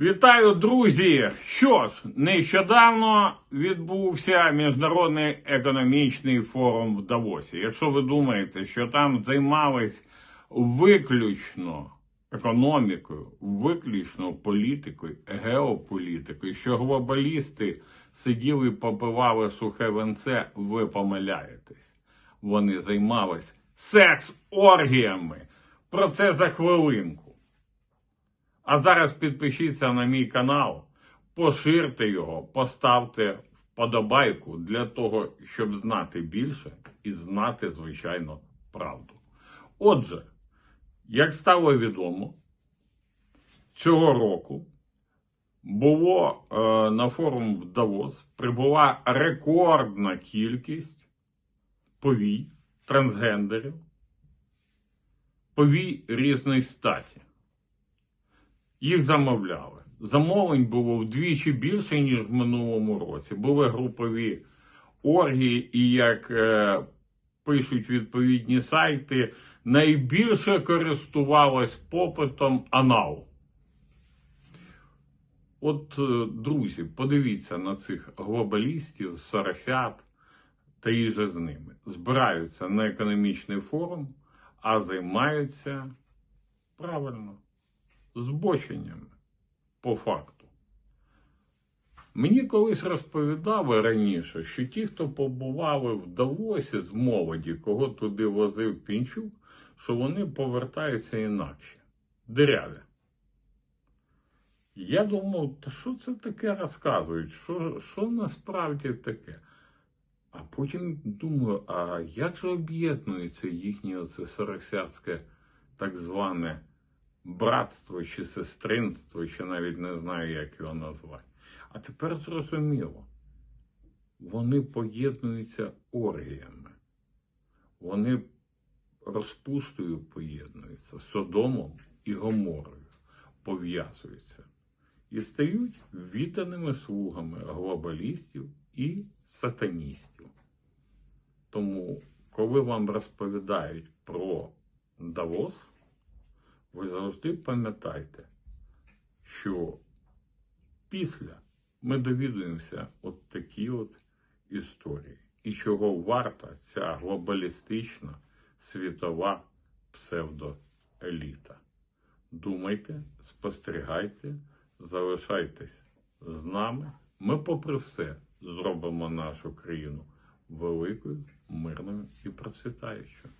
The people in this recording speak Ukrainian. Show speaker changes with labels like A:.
A: Вітаю, друзі! Що ж, нещодавно відбувся міжнародний економічний форум в Давосі. Якщо ви думаєте, що там займались виключно економікою, виключно політикою, геополітикою, що глобалісти сиділи і попивали сухе венце, ви помиляєтесь. Вони займались секс-оргіями. Про це за хвилинку. А зараз підпишіться на мій канал, поширте його, поставте вподобайку для того, щоб знати більше і знати, звичайно, правду. Отже, як стало відомо, цього року було е, на форум в Давос прибула рекордна кількість повій, трансгендерів, повій різної статі їх замовляли. Замовлень було вдвічі більше, ніж в минулому році. Були групові оргії, і як е, пишуть відповідні сайти, найбільше користувалось попитом анал. От, е, друзі, подивіться на цих глобалістів, соросят та і же з ними. Збираються на економічний форум, а займаються правильно збоченнями по факту. Мені колись розповідали раніше, що ті, хто побували в Давосі з молоді, кого туди возив Пінчук, що вони повертаються інакше. Диряві. Я думав, та що це таке розказують? Що, що насправді таке? А потім думаю, а як же об'єднується їхнє оце соросяцьке так зване братство чи сестринство, чи навіть не знаю, як його назвати. А тепер зрозуміло, вони поєднуються оргіями, вони розпустою поєднуються, Содомом і Гоморою пов'язуються і стають відданими слугами глобалістів і сатаністів. Тому, коли вам розповідають про Давос, ви завжди пам'ятайте, що після ми довідуємося от такі от історії. І чого варта ця глобалістична світова псевдоеліта. Думайте, спостерігайте, залишайтесь з нами. Ми, попри все, зробимо нашу країну великою, мирною і процвітаючою.